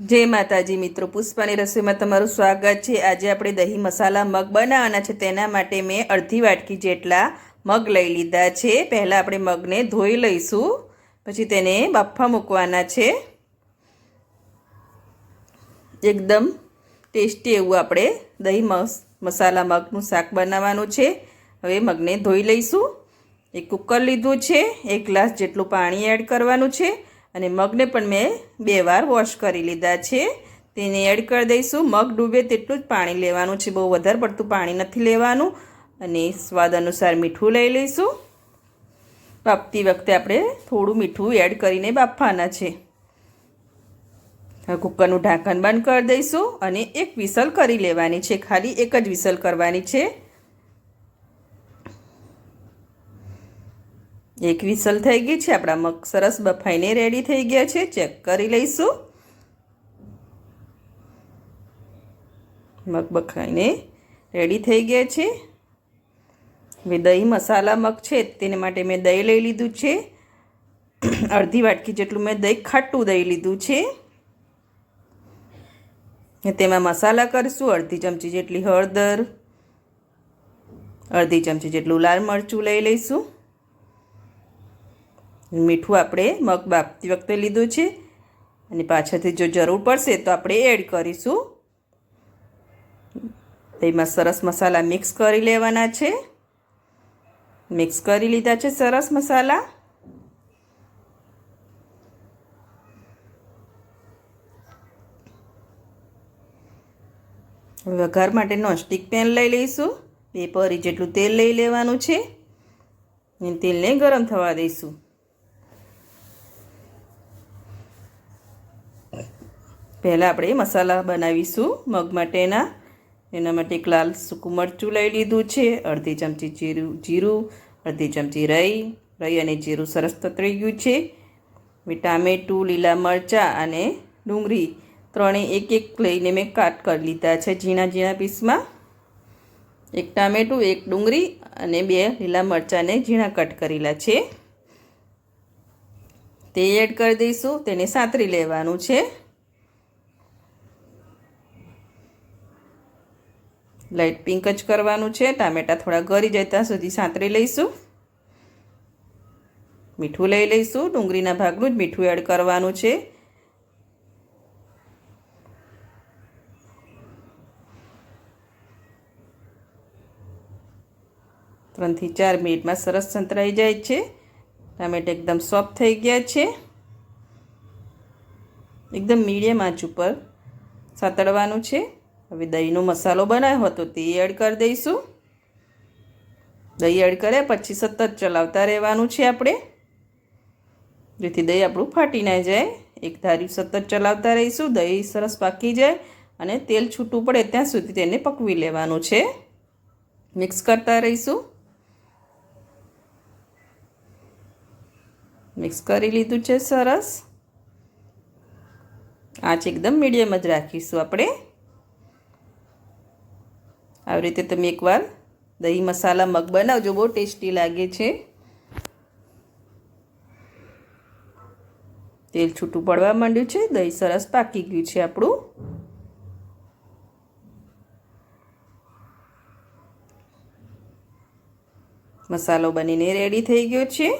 જય માતાજી મિત્રો, પુષ્પાની રસોઈમાં તમારું સ્વાગત છે. આજે આપણે દહીં મસાલા મગ બનાવવાના છે, તેના માટે મેં અડધી વાટકી જેટલા મગ લઈ લીધા છે. પહેલાં આપણે મગને ધોઈ લઈશું, પછી તેને બાફા મૂકવાના છે. એકદમ ટેસ્ટી એવું આપણે દહીં મસ, મસાલા મગનું શાક બનાવવાનું છે. હવે મગને ધોઈ લઈશું. એક કુકર લીધું છે, એક ગ્લાસ જેટલું પાણી એડ કરવાનું છે. અને મગને પણ મેં બે વાર વોશ કરી લીધા છે. તેને એડ કરી દઈશું. મગ ડૂબે તેટલું જ પાણી લેવાનું છે. બહુ વધારે પડતું પાણી નથી લેવાનું. અને સ્વાદ અનુસાર મીઠું લઈ લઈશું. બાફતી વખતે આપણે થોડું મીઠું એડ કરીને બાફવાના છે. હવે કુકરનું ઢાંકણ બંધ કરી દઈશું અને એક વિસલ કરી લેવાની છે. ખાલી એક જ વિસલ કરવાની છે. એક વિસલ થઈ ગઈ છે. આપણા મગ સરસ બફાઈને રેડી થઈ ગયા છે. ચેક કરી લઈશું. મગ બફાઈને રેડી થઈ ગયા છે. હવે દહીં મસાલા મગ છે, તેને માટે મેં દહીં લઈ લીધું છે. અડધી વાટકી જેટલું મેં દહીં ખાટું દહીં લીધું છે. તેમાં મસાલા કરીશું. અડધી ચમચી જેટલી હળદર, અડધી ચમચી જેટલું લાલ મરચું લઈ લઈશું. મીઠું આપણે મગ બાફતી વખતે લીધું છે. અને પાછળથી જો જરૂર પડશે તો આપણે એડ કરીશું. તેમાં સરસ મસાલા મિક્સ કરી લેવાના છે. મિક્સ કરી લીધા છે સરસ મસાલા. વઘાર માટે નોનસ્ટિક પેન લઈ લઈશું. બે પરી જેટલું તેલ લઈ લેવાનું છે. અને તેલને ગરમ થવા દઈશું. પહેલાં આપણે મસાલા બનાવીશું મગ માટેના. એના માટે એક લાલ સૂકું મરચું લઈ લીધું છે, અડધી ચમચી જીરું જીરું, અડધી ચમચી રઈ રઈ અને જીરું સરસ તતરી ગયું છે ટામેટું લીલા મરચાં અને ડુંગળી ત્રણેય એક એક લઈને મેં કાટ કરી લીધા છે ઝીણા ઝીણા પીસમાં. એક ટામેટું, એક ડુંગળી અને બે લીલા મરચાંને ઝીણા કટ કરેલા છે. તે એડ કરી દઈશું, તેને સાતરી લેવાનું છે. લાઇટ પિંક જ કરવાનું છે. ટામેટાં થોડા ગળી જાય ત્યાં સુધી સાંતરી લઈશું. મીઠું લઈ લઈશું. ડુંગળીના ભાગનું જ મીઠું એડ કરવાનું છે. ત્રણથી ચાર મિનિટમાં સરસ સંતરાઈ જાય છે. ટામેટા એકદમ સોફ્ટ થઈ ગયા છે. એકદમ મીડિયમ આંચ ઉપર સાતડવાનું છે. હવે દહીંનો મસાલો બનાવ્યો હતો, તે એડ કરી દઈશું. દહીં એડ કર્યા, પછી સતત ચલાવતા રહેવાનું છે આપણે. જેથી દહીં આપણું ફાટી ના જાય. એક ધારી સતત ચલાવતા રહીશું, દહીં સરસ પાકી જાય અને તેલ છૂટું પડે ત્યાં સુધી તેને પકવી લેવાનું છે. મિક્સ કરતા રહીશું. મિક્સ કરી લીધું છે સરસ. આંચ એકદમ મીડિયમ જ રાખીશું આપણે. આવી રીતે તમે એકવાર દહીં મસાલા મગ બનાવજો, બહુ ટેસ્ટી લાગે છે. તેલ છૂટું પડવા માંડ્યું છે, દહીં સરસ પાકી ગયું છે આપણું. મસાલો બનીને રેડી થઈ ગયો છે.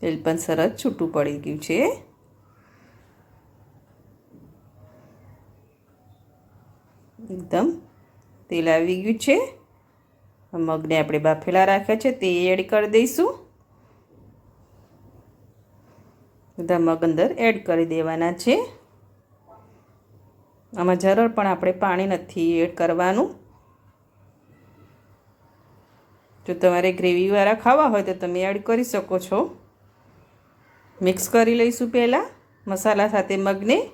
તેલ પણ સરસ છૂટું પડી ગયું છે એકદમ તેલ આવી ગયું છે. મગને આપણે બાફેલા રાખ્યા છે, તે એડ કરી દઈશું. બધા મગ અંદર એડ કરી દેવાના છે. આમાં જરૂર પણ આપણે પાણી નથી એડ કરવાનું. જો તમારે ગ્રેવીવાળા ખાવા હોય તો તમે એડ કરી શકો છો. મિક્સ કરી લઈશું પહેલાં, મસાલા સાથે મગને.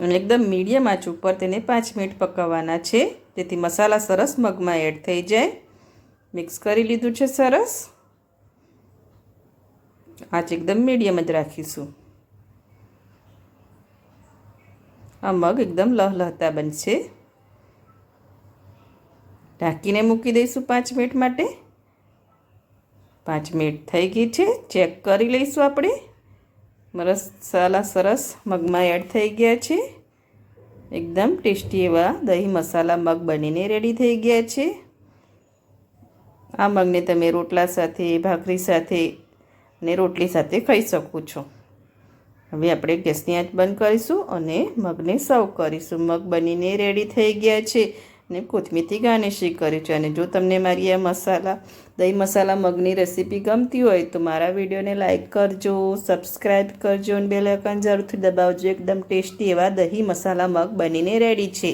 અને એકદમ મીડિયમ આંચ ઉપર તેને પાંચ મિનિટ પકાવવાના છે. જેથી મસાલા સરસ મગમાં એડ થઈ જાય. મિક્સ કરી લીધું છે સરસ. આંચ એકદમ મીડિયમ જ રાખીશું. આ મગ એકદમ લહલહતા બનશે. ઢાંકીને મૂકી દઈશું પાંચ મિનિટ માટે. પાંચ મિનિટ થઈ ગઈ છે. ચેક કરી લઈશું આપણે. મસાલા સરસ મગમાં એડ થઈ ગયા છે. એકદમ ટેસ્ટી એવા દહીં મસાલા મગ બનીને રેડી થઈ ગયા છે. આ મગને તમે રોટલા સાથે, ભાખરી સાથે ને રોટલી સાથે ખાઈ શકો છો. હવે આપણે ગેસની આંચ બંધ કરીશું અને મગને સર્વ કરીશું. મગ બનીને રેડી થઈ ગયા છે. અને કોથમીરથી ગાર્નિશિંગ કરી છે. અને જો તમને મારી આ મસાલા, દહીં મસાલા મગની રેસીપી ગમતી હોય તો મારા વિડીયોને લાઇક કરજો સબસ્ક્રાઈબ કરજો અને બેલ જરૂરથી દબાવજો. એકદમ ટેસ્ટી એવા દહીં મસાલા મગ બનીને રેડી છે.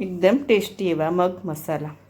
એકદમ ટેસ્ટી એવા મગ મસાલા.